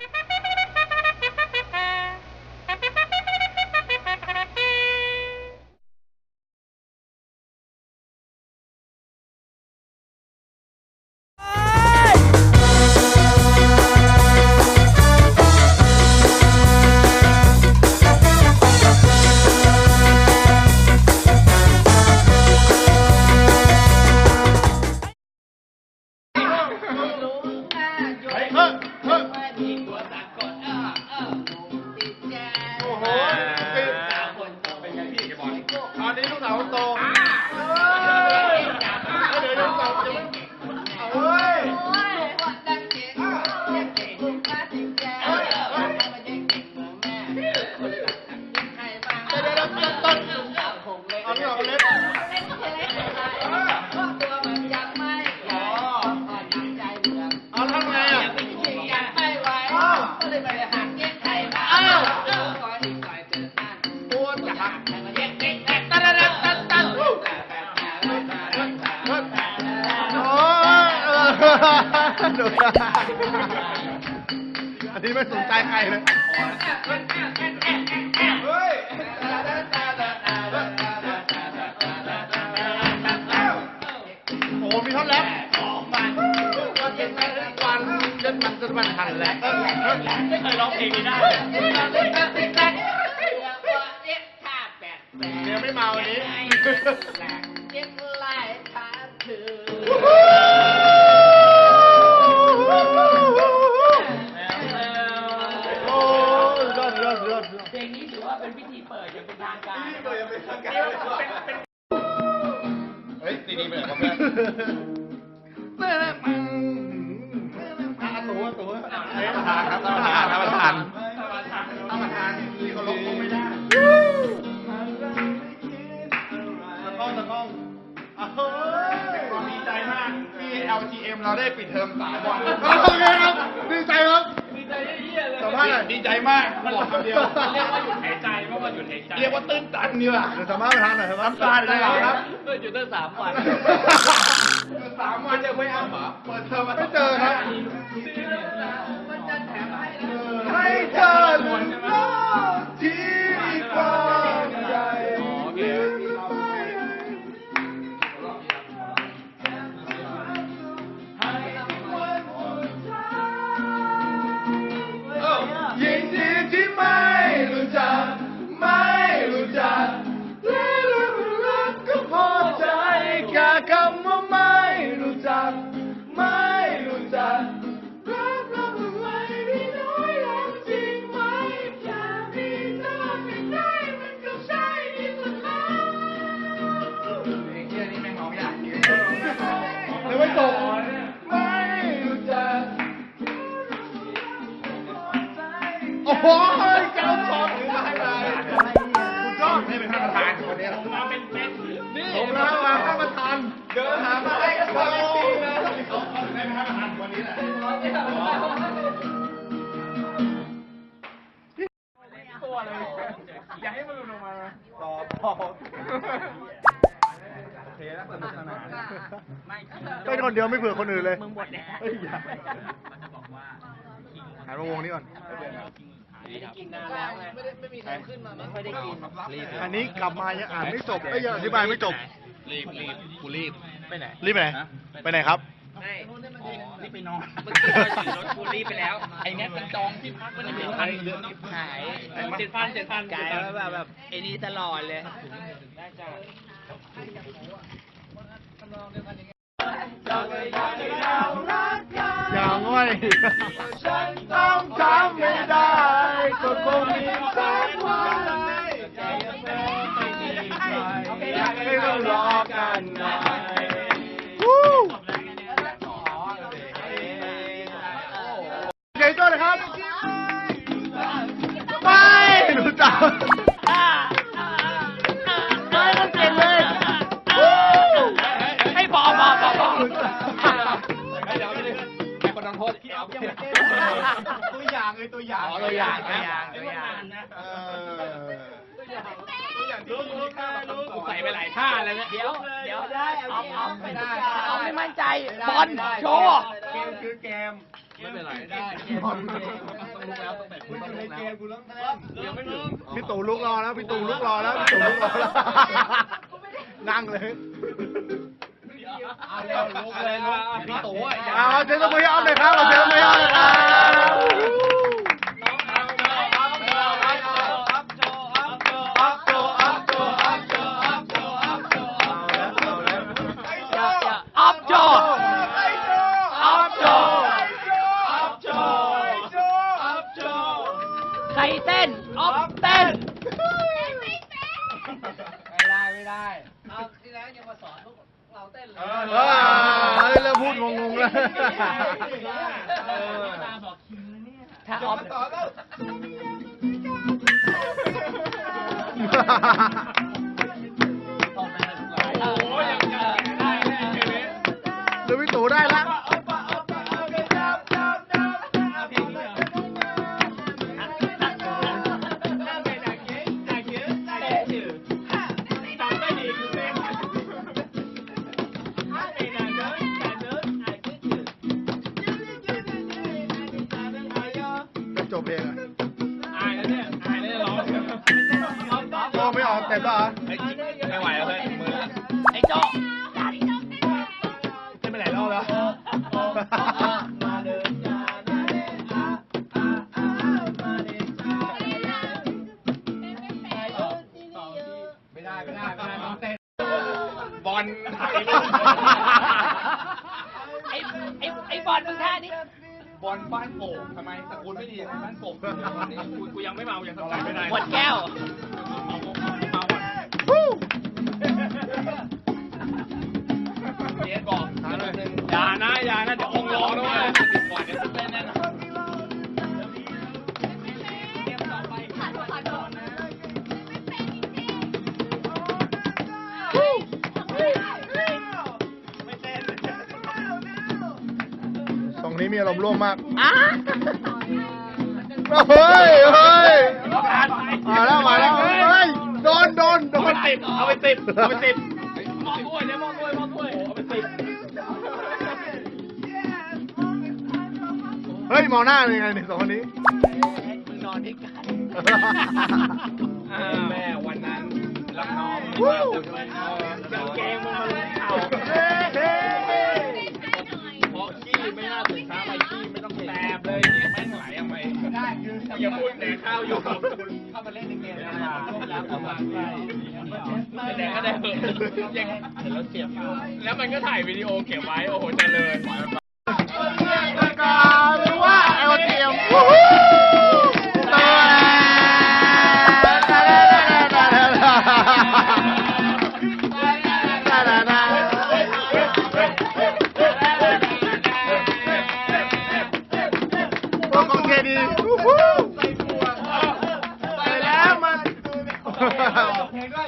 Ha ha ha! ดูอันนี้ไม่สนใจใครเลยเฮ้ยโอ้มีท่อนแรปวันเย็นวันเย็นมันจะมันทันแล้ว ไม่เคยร้องเพลงนี้ได้เดี๋ยวไม่มาวันนี้ ตัวตัวเฮ้ยประธานครับประธานครับประธานประธานนี่เขาลบคงไม่ได้ตะก้องตะก้องเฮ้ยดีใจมากที่ LGM เราได้ปิดเทอมสามวันโอเคครับดีใจครับดี ใจเยี่ยเลยสัมภาษณ์หน่อยดีใจมากบอกคำเดียว เรียกว่าหยุดหายใจเพราะว่าหยุดหายใจเรียกว่าตื้นตันดีกว่าเดี๋ยวสัมภาษณ์ประธานหน่อยครับน้ำตาไหลครับ ก็หยุดตั้งสามวัน สามวันจะไม่อ้ำเหรอเปิดเทอมมาไม่เจอครับ ตัวเลยอย่าให้มันหลุดออกมาต่อพอโอเคแล้วสนุกสนานไม่เป็นคนเดียวไม่เผื่อคนอื่นเลยมึงหมดแล้วเฮ้ยอย่าหันมาวงนี้ก่อนไม่ได้กินนานแล้วไงไม่ได้ไม่มีใครขึ้นมาไม่ค่อยได้กินรีบอันนี้กลับมายังอ่านไม่จบไม่ยังอธิบายไม่จบรีบรีบกูรีบไปไหนรีบไปไหนไปไหนครับ ไม่รีบไปนอนเมื่อกี้เราถือรถกูรีบไปแล้ว ไอ้เนี้ยมันจองที่พักมันเจ็ดพันเดือนขายเจ็ดพันเจ็ดพันกลายแบบแบบไอ้นี่ตลอดเลยได้จ้ะอย่างง่อยฉันต้องทำไม่ได้ก็คงมีสักวันอยากให้เรารอกัน ตัวอย่างเลยตัวอย่างตัวอย่างตัวอย่างตัวอย่างนะเออตัวอย่างรู้รู้ค่ารู้กูใส่ไปหลายท่าเลยเนี่ยเดี๋ยวเดี๋ยวได้เอาเอาไม่ได้เอาไม่มั่นใจบอลโชว์เกมคือเกมไม่เป็นไรได้ต้องลุกแล้วต้องแบบคุณต้องลุกแล้วยังไม่ถึงพี่ตู่ลุกรอแล้วพี่ตู่ลุกรอแล้วพี่ตู่ลุกรอแล้วนั่งเลย เอาเร็วลุกเลยลุกพี่ตู่อะเอาเชิญตบมือให้ออฟเลยครับเอาเชิญตบมือให้ออฟเลยครับเอาแล้วเอาแล้วออฟโจออฟโจใครเต้นออฟเต้ นไม่ได้ไม่ได้เออเริ่มพูดงงๆแล้วถ้าออฟโมองไม่ออกแต่ก็เหรอไม่ไหวแล้วเฮ้ยมือไอ้โจ้เต้นไปหลายรอบแล้ว ไม่ได้ไม่ได้ไม่ได้ต้องเต้นบอลถ่ายไอ้ไอ้ไอ้บอลมึงท่านี้บอลบ้านโป่งทำไมสกุลไม่ดีบ้านโป่งกูกูยังไม่เมายังทำอะไรไม่ได้ หมดแก้ว ตรงนี้มีอารมณ์ร่วมมากเฮ้ยเฮ้ยมาแล้วมาแล้วเฮ้ยโดนโดนโดนเอาไปติดเอาไปติดมองด้วยเนี่ยมองด้วยมองด้วยเอาไปติดเฮ้ยมองหน้าเลยไงเนี่ยสองคนนี้ มึงนอนด้วยกันแม่วันนั้นรักน้องวู้กางเกง ออย่าพูดแต่ข้าวอยู่เข้ามาเล่นในเกมแล้วแล้วเข้ามาแต่ก็ได้เหอะยังแล้วเสียบแล้วมันก็ถ่ายวิดีโอเก็บไว้ โอ้โหเจริญ วู้ฮู้ไปแล้วมันเพลงด้วยวู้ฮู้